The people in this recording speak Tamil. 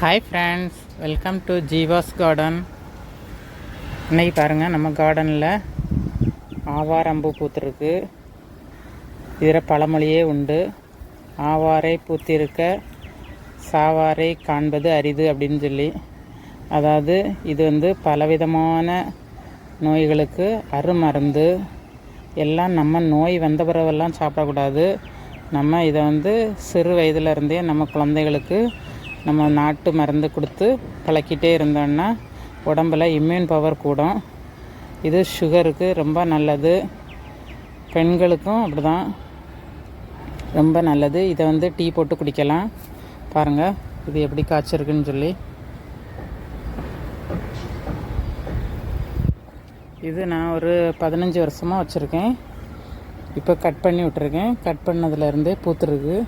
Hi friends welcome to Jeeva's garden இன்னைக்கு பாருங்கள் நம்ம கார்டனில் ஆவாரம்பு பூத்திருக்கு. இதில் பழமொழியே உண்டு. ஆவாரை பூத்திருக்க சாவாரை காண்பது அரிது அப்படின்னு சொல்லி. அதாவது இது வந்து பலவிதமான நோய்களுக்கு அருமருந்து. எல்லாம் நம்ம நோய் வந்த பிறவெல்லாம் சாப்பிடக்கூடாது. நம்ம இதை வந்து சிறு வயதுலேருந்தே நம்ம குழந்தைகளுக்கு நம்ம நாட்டு மருந்து கொடுத்து பழக்கிட்டே இருந்தோன்னா உடம்புல இம்யூன் பவர் கூடும். இது சுகருக்கு ரொம்ப நல்லது. பெண்களுக்கும் அப்படிதான். ரொம்ப நல்லது. இதை வந்து டீ போட்டு குடிக்கலாம். பாருங்கள் இது எப்படி காய்ச்சிருக்குன்னு சொல்லி. இது நான் ஒரு பதினஞ்சு வருஷமாக வச்சுருக்கேன். இப்போ கட் பண்ணி விட்டுருக்கேன். கட் பண்ணதுலேருந்தே பூத்துருக்கு.